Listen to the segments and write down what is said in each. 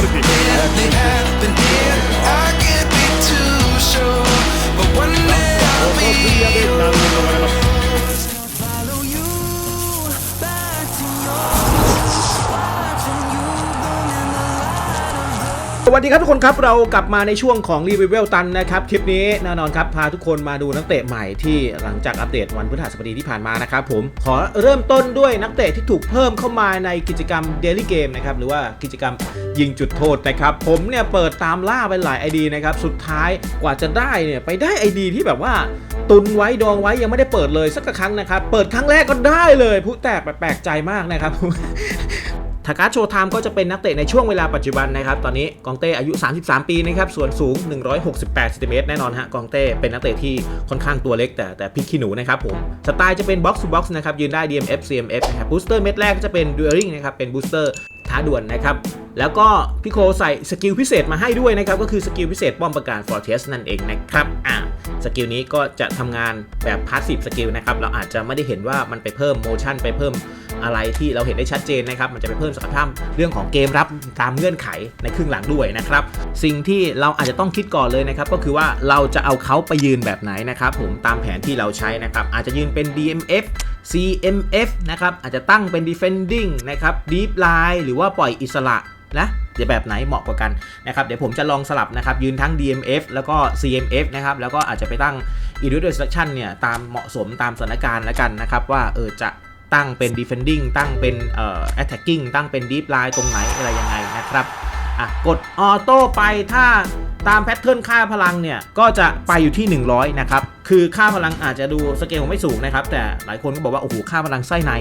This really happening? I can't be too sure, but one day I'll be follow วัสดีครับทุกคนครับเรากลับมาในช่วงของรีวิวเวลตันนะครับคลิปนี้แน่นอนครับพาทุกคนมาดูนักเตะใหม่ที่หลังจากอัปเดตวันพฤหัสบดีที่ผ่านมานะครับผมขอเริ่มต้นด้วยนักเตะที่ถูกเพิ่มเข้ามาในกิจกรรม Daily Game นะครับหรือว่ากิจกรรมยิงจุดโทษนะครับผมเนี่ยเปิดตามล่าไปหลาย ID นะครับสุดท้ายกว่าจะได้เนี่ยไปได้ ID ที่แบบว่าตุนไว้ดองไว้ยังไม่ได้เปิดเลยสักครั้งนะครับเปิดครั้งแรกก็ได้เลยผู้แตกแปลกใจมากนะครับ ทากาโชไทม์ก็จะเป็นนักเตะในช่วงเวลาปัจจุบันนะครับ ตอนนี้กองเต้อายุ 33 ปีนะครับ ส่วนสูง 168ซนติเมตรแน่นอนฮะ กองเต้เป็นนักเตะที่ค่อนข้างตัวเล็กแต่แต่พลิกขี้หนูนะครับผม สไตล์จะเป็นบ็อกซ์บ็อกซ์นะครับ ยืนได้ DMF CMF นะครับ บูสเตอร์เม็ดแรกก็จะเป็นดูเอริงนะครับ เป็นบูสเตอร์ท้าด่วนนะครับ แล้วก็พี่โคใส่สกิลพิเศษมาให้ด้วยนะครับ ก็คือสกิลพิเศษป้อมประการ Fortress นั่นเองนะครับ อ่าสกิลนี้ก็จะทำงานแบบพาสซีฟสกิลนะครับ เราอาจจะไม่ได้เห็นว่ามันไปเพิ่มโมชั่นไปเพิ่ม อะไรที่เราเห็นได้ชัดเจนนะครับมันจะไปเพิ่มศักยภาพเรื่องของเกมรับตามเงื่อนไขในครึ่งหลังด้วยนะครับสิ่งที่เราอาจจะต้องคิดก่อนเลยนะครับก็คือว่าเราจะเอาเขาไปยืนแบบไหนนะครับผมตามแผนที่เราใช้นะครับอาจจะยืนเป็น DMF CMF นะครับอาจจะตั้งเป็น defending นะครับ deep line หรือว่าปล่อยอิสระนะจะแบบไหนเหมาะกว่ากันนะครับเดี๋ยวผมจะลองสลับนะครับยืนทั้ง DMF แล้วก็ CMF นะครับแล้วก็อาจจะไปตั้ง individual selection เนี่ยตามเหมาะสมตามสถานการณ์แล้วกันนะครับว่าเออจะ ตั้งเป็น defending ตั้งเป็นเอ่อ attacking ตั้งเป็น deep line ตรงไหนอะไรยังไงนะครับอะกดออโต้ไปถ้าตามแพทเทิร์นค่าพลังเนี่ย ก็จะไปอยู่ที่ 100 นะครับ คือค่าพลังอาจจะดูสเกลไม่สูงนะครับ แต่หลายคนก็บอกว่า โอ้โห ค่าพลังไส้ใน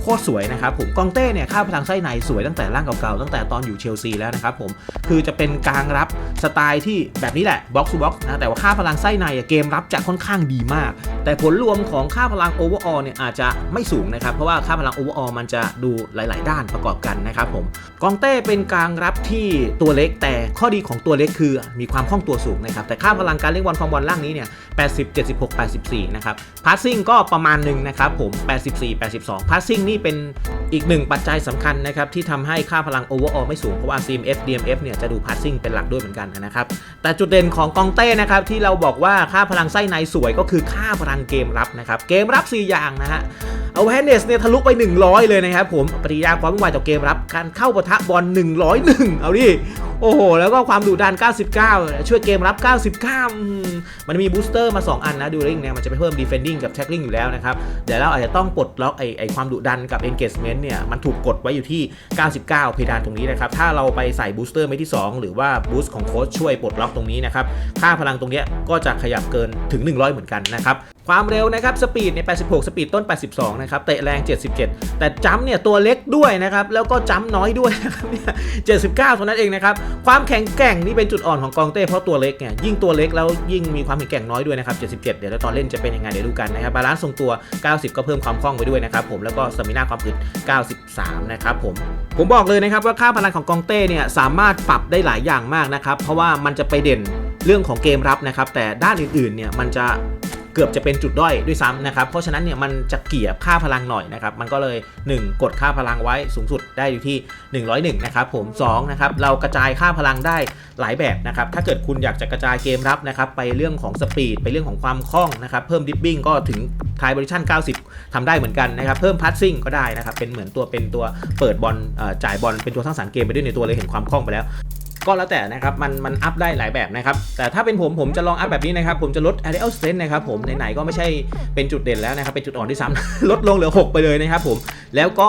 โคตรสวยนะครับผม กองเต้เนี่ย ค่าพลังไส้ในสวยตั้งแต่ร่างเก่าๆ ตั้งแต่ตอนอยู่เชลซีแล้วนะครับผม คือจะเป็นกลางรับสไตล์ที่แบบนี้แหละบ็อกซ์บ็อกซ์นะแต่ว่าค่าพลังไส้ในเกมรับจะค่อนข้างดีมาก แต่ผลรวมของค่าพลังโอเวอร์ออลเนี่ยอาจจะไม่สูงนะครับ เพราะว่าค่าพลังโอเวอร์ออลมันจะดูหลาย ๆ ด้านประกอบกันนะครับผมกองเต้เป็นกลางรับที่ตัวเล็ก แต่ข้อดีของตัวเล็กคือมีความคล่องตัวสูงนะครับแต่ค่าพลังการเล่นบอลความบอลล่างนี้เนี่ย80 76 84นะครับพาสซิ่งก็ประมาณหนึ่งนะครับผม84 82พาสซิ่งนี่เป็นอีกหนึ่งปัจจัยสำคัญนะครับที่ทำให้ค่าพลังโอเวอร์ออลไม่สูงเพราะว่า CMF DMF เนี่ยจะดูพาสซิ่งเป็นหลักด้วยเหมือนกันนะครับ แต่จุดเด่นของกองเต้นะครับที่เราบอกว่าค่าพลังไส้ในสวยก็คือค่าพลังเกมรับนะครับ เกมรับ 4 อย่างนะฮะเอาแฮนเนสเนี่ยทะลุไป 100 เลยนะครับผมปฏิกิริยาความวุ่นวายต่อเกมรับ การเข้าปะทะบอล101 เอาดิโอ้โห แล้วก็ความดุดัน 99 ช่วยเกมรับ 99 มันมีบูสเตอร์มา 2 อันนะ ดูริงเนี่ยมันจะไปเพิ่ม defending กับ tackling อยู่แล้วนะครับ เดี๋ยวเราอาจจะต้องปลดล็อกไอไอความดุดันกับ engagement เนี่ย มันถูกกดไว้อยู่ที่ 99 เพดานตรงนี้นะครับ ถ้าเราไปใส่บูสเตอร์เม็ดที่ 2 หรือว่าบูสต์ของโค้ชช่วยปลดล็อกตรงนี้นะครับ ค่าพลังตรงเนี้ยก็จะขยับเกินถึง 100 เหมือนกันนะครับความเร็วนะครับสปีดเนี่ย86 สปีดต้น 82 นะครับ เตะแรง 77 แต่จัมป์เนี่ยตัวเล็กด้วยนะครับ แล้วก็จัมน้อยด้วยนะครับเนี่ย79 เท่านั้นเองนะครับความแข็งแกร่งนี่เป็นจุดอ่อนของกองเต้เพราะตัวเล็กเนี่ยยิ่งตัวเล็กแล้วยิ่งมีความแข็งแกร่งน้อยด้วยนะครับ 77 เดี๋ยวตอนเล่นจะเป็นยังไงเดี๋ยวดูกันนะครับบาลานซ์ทรงตัว 90 ก็เพิ่มความคล่องไปด้วยนะครับผมแล้วก็สมินาความอึด 93 นะครับผมผมบอกเลยนะครับว่าค่าพลังของกองเต้เนี่ยสามารถปรับได้หลายอย่างมากนะครับเพราะว่ามันจะไปเด่นเรื่องของเกมรับนะครับแต่ด้านอื่นๆเนี่ยมันจะ เกือบจะเป็นจุดด้อยด้วยซ้ำนะครับ เพราะฉะนั้นเนี่ยมันจะเกี่ยค่าพลังหน่อยนะครับ มันก็เลย 1 กดค่าพลังไว้สูงสุดได้อยู่ที่ 101 นะครับผม2นะครับเรากระจายค่าพลังได้หลายแบบนะครับ ถ้าเกิดคุณอยากจะกระจายเกมรับนะครับไปเรื่องของสปีดไปเรื่องของความคล่องนะครับ เพิ่มดิฟบิ้งก็ถึงทายบริชั่น 90ทำได้เหมือนกันนะครับ เพิ่มพัสซิ่งก็ได้นะครับ เป็นเหมือนตัวเป็นตัวเปิดบอลจ่ายบอลเป็นตัวสร้างสรรค์เกมไปด้วยในตัวเลยเห็นความคล่องไปแล้ว ก็แล้วแต่นะครับมันมันอัพได้หลายแบบนะครับแต่ถ้าเป็นผมผมจะลองอัพแบบนี้นะครับผมจะลด a r i a l strength นะครับผมไหนๆก็ไม่ใช่เป็นจุดเด่นแล้วนะครับเป็นจุดอ่อนที่ซ้ำลดลงเหลือ 6 ไปเลยนะครับผมแล้วก็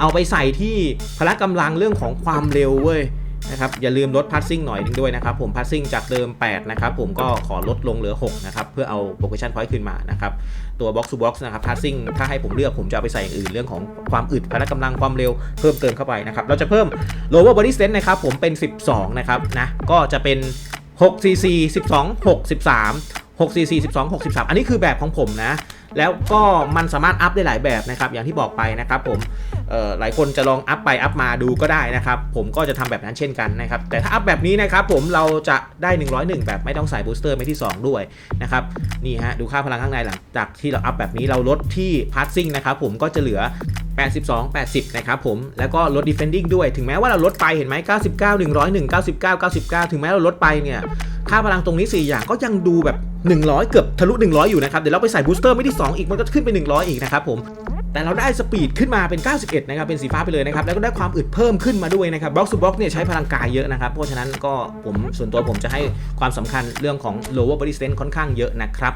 เอาไปใส่ที่พละกำลังเรื่องของความเร็วเว้ย นะครับอย่าลืมลดพัสซิ่งหน่อยนึงด้วยนะครับผมพัสซิ่งจากเดิม 8 นะครับ ผมก็ขอลดลงเหลือ 6 นะครับ เพื่อเอาโปรเกชั่นพอยต์ขึ้นมานะครับ ตัว box to box นะครับพัสซิ่งถ้าให้ผมเลือกผมจะเอาไปใส่อื่นเรื่องของความอึดพละกำลังความเร็วเพิ่มเติมเข้าไปนะครับ เราจะเพิ่ม lower body strength นะครับผมเป็น 12 นะครับนะก็จะเป็น6 cc 12 6 13 6 cc 12 6 3 อันนี้คือแบบของผมนะ แล้วก็มันสามารถอัพได้หลายแบบนะครับ อย่างที่บอกไปนะครับผมหลายคนจะลองอัพไปอัพมาดูก็ได้นะครับ ผมก็จะทำแบบนั้นเช่นกันนะครับ แต่ถ้าอัพแบบนี้นะครับผมเราจะได้ 101 แบบไม่ต้องใส่บูสเตอร์ไม่ที่ 2 ด้วยนะครับ นี่ฮะดูค่าพลังข้างในหลังจากที่เราอัพแบบนี้เราลดที่พาสซิ่งนะครับผมก็จะเหลือ 82 80 นะครับผม แล้วก็ลด defending ด้วย ถึงแม้ว่าเราลดไปเห็นไหม99 101 99 99 ถึงแม้เราลดไปเนี่ย ค่าพลังตรงนี้ 4 อย่างก็ยังดูแบบ 100 เกือบทะลุ 100 อยู่นะครับ เดี๋ยวเราไปใส่บูสเตอร์ไม่ที่ 2 อีก มันก็ขึ้นไป 100 อีกนะครับผม แต่เราได้สปีดขึ้นมาเป็น 91 นะครับ เป็นสีฟ้าไปเลยนะครับ แล้วก็ได้ความอึดเพิ่มขึ้นมาด้วยนะครับ บล็อก to บล็อกเนี่ยใช้พลังกายเยอะนะครับ เพราะฉะนั้นก็ผมส่วนตัวผมจะให้ความสำคัญเรื่องของ lower body strength ค่อนข้างเยอะนะครับ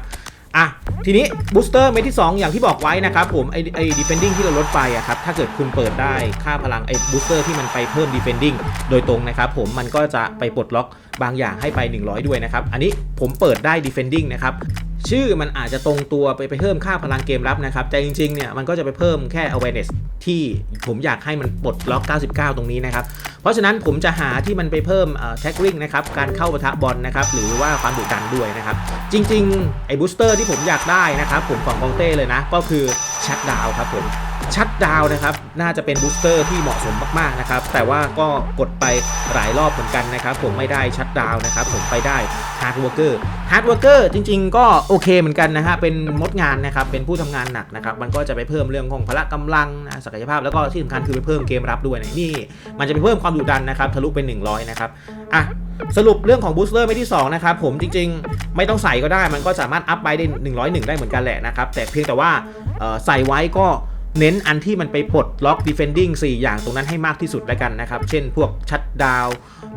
อะทีนี้บูสเตอร์เม็ดที่ 2 อย่างที่บอกไว้นะครับผมไอไอดีเฟนดิ้งที่เราลดไปอะครับถ้าเกิดคุณเปิดได้ค่าพลังไอบูสเตอร์ที่มันไปเพิ่มดีเฟนดิ้งโดยตรงนะครับผมมันก็จะไปปลดล็อกบางอย่างให้ไป 100 ด้วยนะครับ อันนี้ผมเปิดได้ดีเฟนดิ้งนะครับชื่อมันอาจจะตรงตัวไปไปเพิ่มค่าพลังเกมรับนะครับ แต่จริงๆเนี่ยมันก็จะไปเพิ่มแค่ awareness ที่ผมอยากให้มันปลดล็อก 99 ตรงนี้นะครับ เพราะฉะนั้นผมจะหาที่มันไปเพิ่มแท็กลิงนะครับการเข้าปะทะบอลนะครับหรือว่าความดุดันด้วยนะครับจริงๆไอ้บูสเตอร์ที่ผมอยากได้นะครับผมของกองเต้เลยนะก็คือชัดดาวครับผม ชัดดาวนะครับ น่าจะเป็นบูสเตอร์ที่เหมาะสมมากๆนะครับ แต่ว่าก็กดไปหลายรอบเหมือนกันนะครับ ผมไม่ได้ชัดดาวนะครับ ผมไปได้ฮาร์ดวอร์เกอร์ฮาร์ดวอร์เกอร์จริง ๆ ก็โอเคเหมือนกันนะฮะ เป็นมดงานนะครับ เป็นผู้ทำงานหนักนะครับ มันก็จะไปเพิ่มเรื่องของพละกำลังนะศักยภาพ แล้วก็ที่สำคัญคือไปเพิ่มเกมรับด้วยนะนี่ มันจะไปเพิ่มความดุดันนะครับ ทะลุเป็น 100 นะครับ อะสรุปเรื่องของบูสเตอร์ไม่ที่ 2 นะครับ ผมจริงๆ ไม่ต้องใส่ก็ได้ มันก็สามารถอัพไปได้ 101 ได้เหมือนกันแหละนะครับ แต่เพียงแต่ว่าใส่ไว้ก็ เน้นอันที่มันไปปลดล็อก defending 4 อย่างตรงนั้นให้มากที่สุดแล้วกันนะครับ เช่นพวกชัดดาว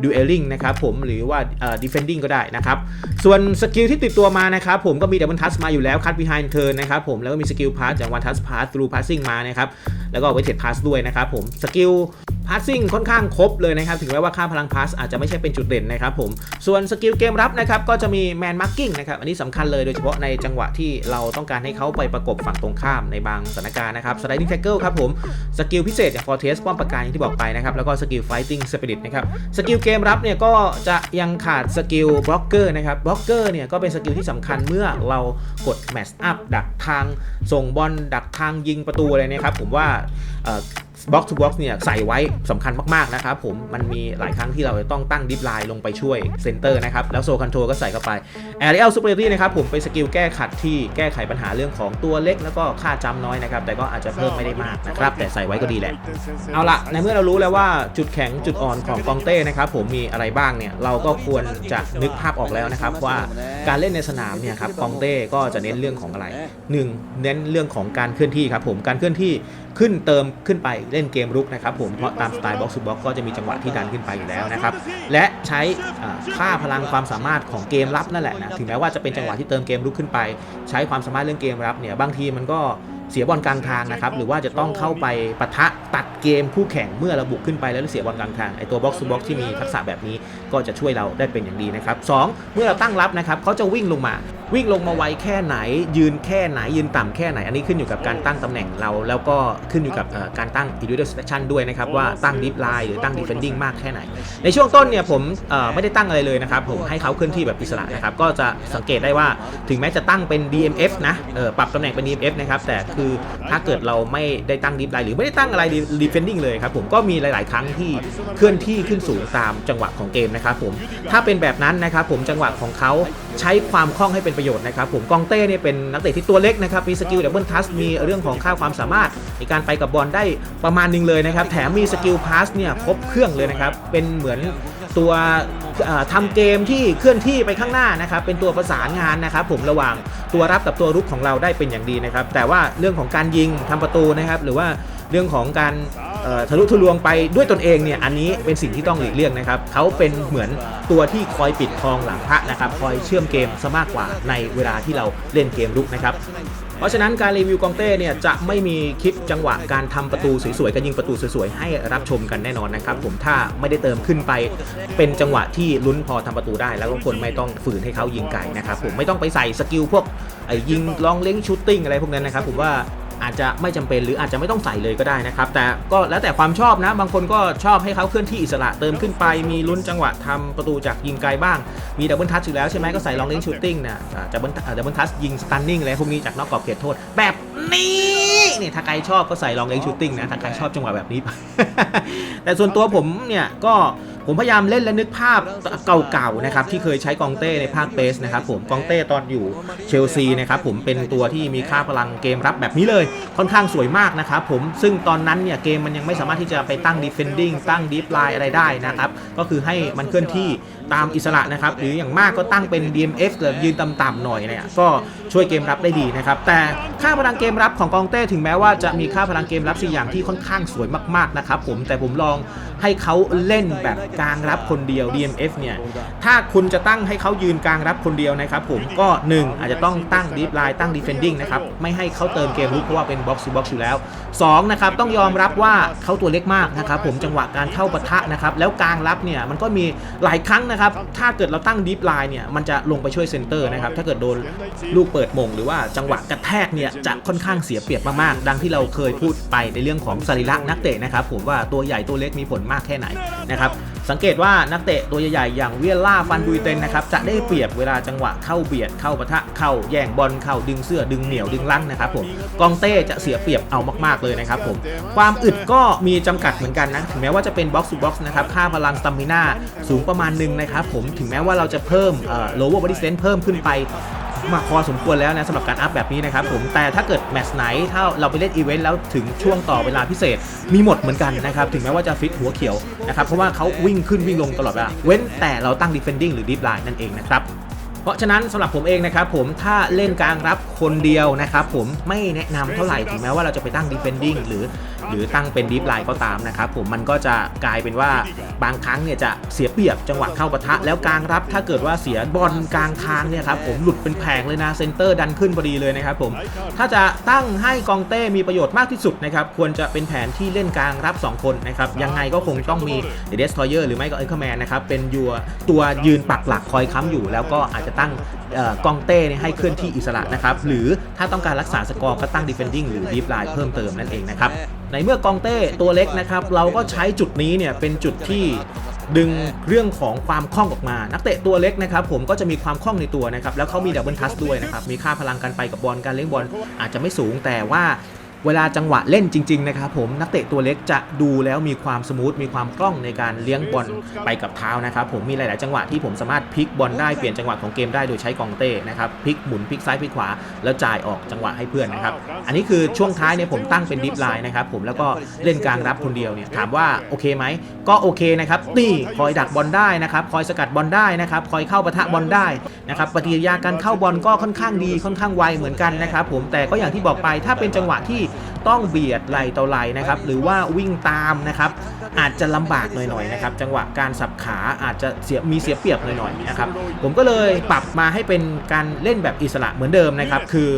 dueling นะครับผมหรือว่าเอ่อ defending ก็ได้นะครับ ส่วนสกิลที่ติดตัวมานะครับผมก็มี double touch มาอยู่แล้ว cut behind turn นะครับผมแล้วก็มีสกิล pass จาก one touch pass through passing มานะครับแล้วก็ weighted pass ด้วยนะครับผมสกิล พาสซิ่งค่อนข้างครบเลยนะครับถึงแม้ว่าค่าพลังพาสอาจจะไม่ใช่เป็นจุดเด่นนะครับผมส่วนสกิลเกมรับนะครับก็จะมีแมนมาร์กิ้งนะครับอันนี้สำคัญเลยโดยเฉพาะในจังหวะที่เราต้องการให้เขาไปประกบฝั่งตรงข้ามในบางสถานการณ์นะครับสไลดิ้งแท็กเกิลครับผมสกิลพิเศษอย่างฟอร์เทสป้อมปราการอย่างที่บอกไปนะครับแล้วก็สกิลไฟติ้งสปิริตนะครับสกิลเกมรับเนี่ยก็จะยังขาดสกิลบล็อกเกอร์นะครับบล็อกเกอร์เนี่ยก็เป็นสกิลที่สำคัญเมื่อเรากดแมชอัพดักทางส่งบอลดักทางยิงประตูอะไรนี่ยครับผมว่า บ็อกซ์ทูบ็อกซ์เนี่ยใส่ไว้สำคัญมาก ๆ นะครับผมมันมีหลายครั้งที่เราจะต้องตั้งดิฟไลน์ลงไปช่วยเซนเตอร์นะครับ แล้วโซคันโทรก็ใส่เข้าไป a อ r ร a l Superiority นะครับผมเป็นสกิลแก้ขัดที่แก้ไขปัญหาเรื่องของตัวเล็กแล้วก็ค่าจำน้อยนะครับ แต่ก็อาจจะเพิ่มไม่ได้มากนะครับ แต่ใส่ไว้ก็ดีแหละ เอาละในเมื่อเรารู้แล้วว่าจุดแข็งจุดอ่อนของกองเต้นะครับผมมีอะไรบ้างเนี่ยเราก็ควรจะนึกภาพออกแล้วนะครับว่าการเล่นในสนามเนี่ยครับกองเต้ก็จะเน้นเรื่องของอะไร 1. เน้นเรื่องของการเคลื่อนที่ครับผมการเคลื่อนที่ขึ้นเติมขึ้นไปเล่นเกมรุกนะครับผมเพราะตามสไตล์บ็อกซ์บ็อกก็จะมีจังหวะที่ดันขึ้นไปอยู่แล้วนะครับและใช้ค่าพลังความสามารถของเกมรับนั่นแหละนะถึงแม้ว่าจะเป็นจังหวะที่เติมเกมรุกขึ้นไป ใช้ความสามารถเรื่องเกมรับเนี่ยบางทีมันก็เสียบอลกลางทางนะครับหรือว่าจะต้องเข้าไปปะทะตัดเกมคู่แข่งเมื่อเราบุกขึ้นไปแล้วเสียบอลกลางทางไอตัวบ็อกซ์บ็อกที่มีทักษะแบบนี้ก็จะช่วยเราได้เป็นอย่างดีนะครับสองเมื่อเราตั้งรับนะครับเขาจะวิ่งลงมาวิ่งลงมาไวแค่ไหน ยืนแค่ไหนยืนต่ำแค่ไหน อันนี้ขึ้นอยู่กับการตั้งตำแหน่งเรา แล้วก็ขึ้นอยู่กับการตั้ง individual selection ด้วยนะครับว่าตั้ง deep line หรือตั้ง defending มากแค่ไหน ในช่วงต้นเนี่ยผมไม่ได้ตั้งอะไรเลยนะครับ ผมให้เขาเคลื่อนที่แบบอิสระนะครับ ก็จะสังเกตได้ว่าถึงแม้จะตั้งเป็น DMF นะปรับตำแหน่งเป็น DMF นะครับแต่คือถ้าเกิดเราไม่ได้ตั้ง deep line หรือไม่ได้ตั้งอะไร defending เลยครับผมก็มีหลาย ๆ ครั้งที่เคลื่อนที่ขึ้นสูงตามจังหวะของเกมนะครับผมถ้าเป็นแบบนั้นนะครับผมจังหวะของเขา ใช้ความคล่องให้เป็นประโยชน์นะครับผมกองเต้เนี่ยเป็นนักเตะที่ตัวเล็กนะครับมีสกิลดับเบิลทัสมีเรื่องของค่าความสามารถในการไปกับบอลได้ประมาณหนึงเลยนะครับแถมมีสกิลพาสเนี่ยครบเครื่องเลยนะครับเป็นเหมือนตัวเอ่อทำเกมที่เคลื่อนที่ไปข้างหน้านะครับเป็นตัวประสานงานนะครับผมระหว่างตัวรับกับตัวรุกของเราได้เป็นอย่างดีนะครับแต่ว่าเรื่องของการยิงทำประตูนะครับหรือว่าเรื่องของการ ทะลุทะลวงไปด้วยตนเองเนี่ยอันนี้เป็นสิ่งที่ต้องหลีกเลี่ยงนะครับเขาเป็นเหมือนตัวที่คอยปิดทองหลังพระนะครับคอยเชื่อมเกมซะมากกว่าในเวลาที่เราเล่นเกมรุกนะครับเพราะฉะนั้นการรีวิวกองเต้เนี่ยจะไม่มีคลิปจังหวะการทำประตูสวยๆการยิงประตูสวยๆให้รับชมกันแน่นอนนะครับผมถ้าไม่ได้เติมขึ้นไป เป็นจังหวะที่ลุ้นพอทำประตูได้ แล้วก็คนไม่ต้องฝืนให้เขายิงไก่นะครับผมไม่ต้องไปใส่สกิลพวกยิงลองเล้งชูตติ้งอะไรพวกนั้นนะครับผมว่า อาจจะไม่จำเป็นหรืออาจจะไม่ต้องใส่เลยก็ได้นะครับ แต่ก็แล้วแต่ความชอบนะ บางคนก็ชอบให้เขาเคลื่อนที่อิสระเติมขึ้นไป มีลุ้นจังหวะทำประตูจากยิงไกลบ้าง มีดับเบิลทัชอยู่แล้วใช่ไหมก็ใส่ลองเล้งชูตติ้งนะดับเบิลดับเบิลทัชยิงสตันนิ่งอะไรพวกนี้จากนอกกรอบเขตโทษ แบบนี้นี่ถ้าใครชอบก็ใส่ลองเล้งชูตติ้งนะถ้าใครชอบจังหวะแบบนี้ แต่ส่วนตัวผมเนี่ยก็ ผมพยายามเล่นและนึกภาพเก่าๆนะครับที่เคยใช้กองเต้ในภาคเบสนะครับผมกองเต้ตอนอยู่เชลซีนะครับผมเป็นตัวที่มีค่าพลังเกมรับแบบนี้เลยค่อนข้างสวยมากนะครับผมซึ่งตอนนั้นเนี่ยเกมมันยังไม่สามารถที่จะไปตั้ง defending ตั้ง deep line อะไรได้นะครับก็คือให้มันเคลื่อนที่ ตามอิสระนะครับ หรืออย่างมากก็ตั้งเป็น DMF หรือยืนต่ำๆหน่อยเนี่ยก็ช่วยเกมรับได้ดีนะครับ แต่ค่าพลังเกมรับของกองเต้ถึงแม้ว่าจะมีค่าพลังเกมรับสี่อย่างที่ค่อนข้างสวยมากๆนะครับผมแต่ผมลองให้เขาเล่นแบบกลางรับคนเดียว DMF เนี่ยถ้าคุณจะตั้งให้เขายืนกลางรับคนเดียวนะครับผมก็ 1 อาจจะต้องตั้ง deep line ตั้ง defending นะครับไม่ให้เขาเติมเกมลุกเพราะว่าเป็น box to box อยู่แล้ว2นะครับต้องยอมรับว่าเขาตัวเล็กมากนะครับผมจังหวะการเข้าปะทะนะครับแล้วกลางรับเนี่ยมันก็มีหลายครั้งนะครับ ถ้าเกิดเราตั้ง deep line เนี่ย มันจะลงไปช่วยเซนเตอร์นะครับ ถ้าเกิดโดนลูกเปิดมง หรือว่าจังหวะกระแทกเนี่ยจะค่อนข้างเสียเปรียบมากๆ ดังที่เราเคยพูดไปในเรื่องของสรีระนักเตะนะครับ ผมว่าตัวใหญ่ตัวเล็กมีผลมากแค่ไหนนะครับ สังเกตว่านักเตะตัวใหญ่ๆอย่างเวียล่าฟันดุยเตนนะครับจะได้เปรียบเวลาจังหวะเข้าเบียดเข้าปะทะเข้าแย่งบอลเข้าดึงเสื้อดึงเหนียวดึงลั่นนะครับผมกองเต้จะเสียเปรียบเอามากๆเลยนะครับผมความอึดก็มีจำกัดเหมือนกันนะถึงแม้ว่าจะเป็นบ็อกซ์บ็อกซ์นะครับค่าพลังสตามิน่าสูงประมาณหนึ่งนะครับผมถึงแม้ว่าเราจะเพิ่มเอ่อ lower body strength เพิ่มขึ้นไปมาพอสมควรแล้วนะสำหรับการอัพแบบนี้นะครับผมแต่ถ้าเกิดแมตช์ไหน ถ้าเราไปเล่นอีเวนต์แล้วถึงช่วงต่อเวลาพิเศษมีหมดเหมือนกันนะครับ ถึงแม้ว่าจะฟิตหัวเขียวนะครับ เพราะว่าเขาวิ่งขึ้นวิ่งลงตลอดเวลา เว้นแต่เราตั้ง defending หรือ deep line นั่นเองนะครับเพราะฉะนั้นสำหรับผมเองนะครับผมถ้าเล่นกลางรับคนเดียวนะครับผมไม่แนะนำเท่าไหร่ถึงแม้ว่าเราจะไปตั้ง defending หรือหรือตั้งเป็น deep line ก็ตามนะครับผมมันก็จะกลายเป็นว่าบางครั้งเนี่ยจะเสียเปรียบจังหวะเข้าปะทะ แล้วกลางรับถ้าเกิดว่าเสียบอลกลางทางเนี่ยครับผมหลุดเป็นแผงเลยนะเซนเตอร์ดันขึ้นพอดีเลยนะครับผมถ้าจะตั้งให้กองเต้มีประโยชน์มากที่สุดนะครับควรจะเป็นแผนที่เล่นกลางรับ 2 คนนะครับยังไงก็คงต้องมีเดสทอยเออร์หรือไม่ก็เอ็กแมนนะครับเป็นยัวตัวยืนปักหลักคอยค้ำอยู่ แล้วก็อาจจะตั้งกองเต้ให้เคลื่อนที่อิสระนะครับหรือถ้าต้องการรักษาสกอร์ก็ตั้ง defending หรือ deep line เพิ่มเติมนั่นเองนะครับในเมื่อกองเต้ตัวเล็กนะครับ เราก็ใช้จุดนี้เนี่ยเป็นจุดที่ดึงเรื่องของความคล่องออกมา นักเตะตัวเล็กนะครับผมก็จะมีความคล่องในตัวนะครับ แล้วเขามีดับเบิลทัสด้วยนะครับ มีค่าพลังการไปกับบอล การเล่นบอลอาจจะไม่สูง แต่ว่า เวลาจังหวะเล่นจริง ๆ นะครับผมนักเตะตัวเล็กจะดูแล้วมีความสมูทมีความคล่องในการเลี้ยงบอลไปกับเท้านะครับผมมีหลาย ๆ จังหวะที่ผมสามารถพลิกบอลได้เปลี่ยนจังหวะของเกมได้โดยใช้กองเต้นะครับพลิกหมุนพลิกซ้ายพลิกขวาแล้วจ่ายออกจังหวะให้เพื่อนนะครับอันนี้คือช่วงท้ายเนี่ยผมตั้งเป็นดิฟไลน์นะครับผมแล้วก็เล่นกลางรับคนเดียวเนี่ยถามว่าโอเคไหมก็โอเคนะครับนี่คอยดักบอลได้นะครับคอยสกัดบอลได้นะครับคอยเข้าปะทะบอลได้นะครับปฏิกิริยาการเข้าบอลก็ค่อนข้างดีค่อนข้างไวเหมือนกันนะครับผมแต่ก็อย่างที่บอกไปถ้าเป็นจังหวะที่ต้องเบียดไหลต่อไหลนะครับหรือว่าวิ่งตามนะครับ อาจจะลำบากหน่อยๆนะครับจังหวะการสับขาอาจจะเสียมีเสียเปรียบหน่อยๆนะครับผมก็เลยปรับมาให้เป็นการเล่นแบบอิสระเหมือนเดิมนะครับคือ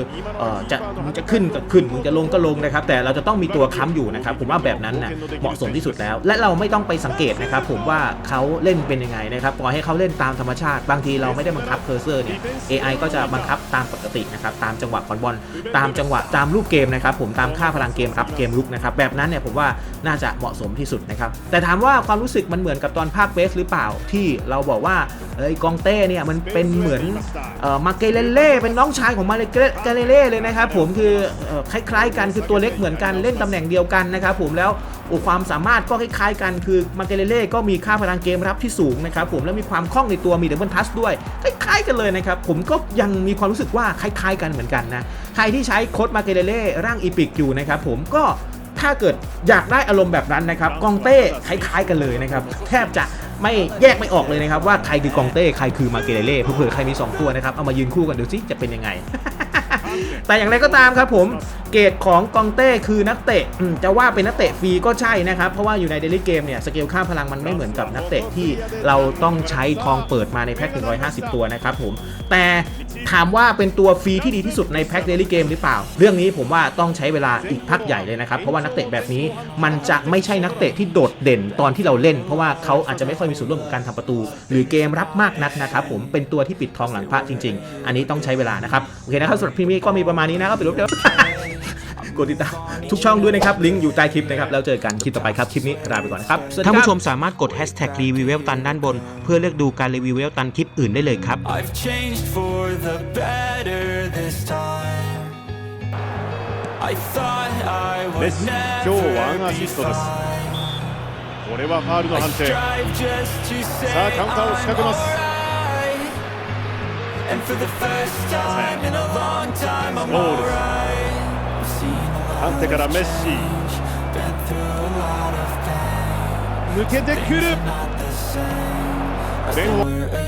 อจะมึงจะขึ้นก็ขึ้นมึงจะลงก็ลงนะครับ แต่เราจะต้องมีตัวค้ำอยู่นะครับผมว่าแบบนั้นนะเหมาะสมที่สุดแล้ว และเราไม่ต้องไปสังเกตนะครับ ผมว่าเขาเล่นเป็นยังไงนะครับปล่อยให้เขาเล่นตามธรรมชาติบางทีเราไม่ได้บังคับเคอร์เซอร์เนี่ย AI ก็จะบังคับตามปกตินะครับตามจังหวะของบอลตามจังหวะตามรูปเกมนะครับผมตามค่าพลังเกมครับเกมลุกนะครับแบบนั้นเนี่ยผมว่าน่าจะเหมาะสมที่สุดนะครับแต่ถามว่าความรู้สึกมันเหมือนกับตอนภาคเบสหรือเปล่าที่เราบอกว่าเอ้ยกองเต้เนี่ยมันเป็นเหมือนเอ่อมาเกเลเล่เป็นน้องชายของมาเกเลเล่เลยนะครับผมคือเอ่อคล้ายๆ กันคือตัวเล็กเหมือนกันเล่นตำแหน่งเดียวกันนะครับผมแล้วโอ้ความสามารถก็คล้ายๆกันคือมาเกเลเล่ก็มีค่าพลังเกมรับที่สูงนะครับผมแล้วมีความคล่องในตัวมีดับเบิลทัชด้วยคล้ายๆกันเลยนะครับผมก็ยังมีความรู้สึกว่าคล้ายๆ กันเหมือนกันนะใครที่ใช้โค้ดมาเกเลเล่ร่างอีพิกอยู่นะครับผมก็ ถ้าเกิดอยากได้อารมณ์แบบนั้นนะครับกองเต้คล้ายๆกันเลยนะครับแทบจะไม่แยกไม่ออกเลยนะครับ ว่าใครคือกองเต้ใครคือมาเกเรเล่เผื่อๆใครมี 2 ตัวนะครับ เอามายืนคู่กันดูซิจะเป็นยังไง แต่อย่างไรก็ตามครับผมเกรดของกองเต้คือนักเตะอืมจะว่าเป็นนักเตะฟรีก็ใช่นะครับ เพราะว่าอยู่ในเดลิเกมเนี่ย สเกลค่าพลังมันไม่เหมือนกับนักเตะที่เราต้องใช้ทองเปิดมาในแพ็ค150 ตัวนะครับผมแต่ ถามว่าเป็นตัวฟรีที่ดีที่สุดในแพ็คเดลิเกมหรือเปล่า เรื่องนี้ผมว่าต้องใช้เวลาอีกพักใหญ่เลยนะครับ เพราะว่านักเตะแบบนี้มันจะไม่ใช่นักเตะที่โดดเด่นตอนที่เราเล่น เพราะว่าเขาอาจจะไม่ค่อยมีส่วนร่วมกับการทำประตู หรือเกมรับมากนักนะครับผมเป็นตัวที่ปิดทองหลังพระจริง ๆ อันนี้ต้องใช้เวลานะครับโอเคนะครับสำหรับพี่มีก็มีประมาณนี้นะครับไปรู้เดี๋ยว กดติดตามทุกช่องด้วยนะครับ ลิงก์อยู่ใต้คลิปนะครับ แล้วเจอกันคลิปต่อไปครับ คลิปนี้ลาไปก่อนนะครับท่านผู้ชมสามารถกด hashtag รีวิวเวลตันด้านบน เพื่อเลือกดูการรีวิวเวลตันคลิปอื่นได้เลยครับ I've changed for the better this time. I thought I メッ would シ今 never 日ワンアシ be ストです fine. これはファウルの I 判定 strive just to say さあカウンターを仕掛けます alright. And for the first time in a long time, I'm ゴール alright. からメッシ been through a lot of pain. 抜けてくる Not the same as ベ they ン were a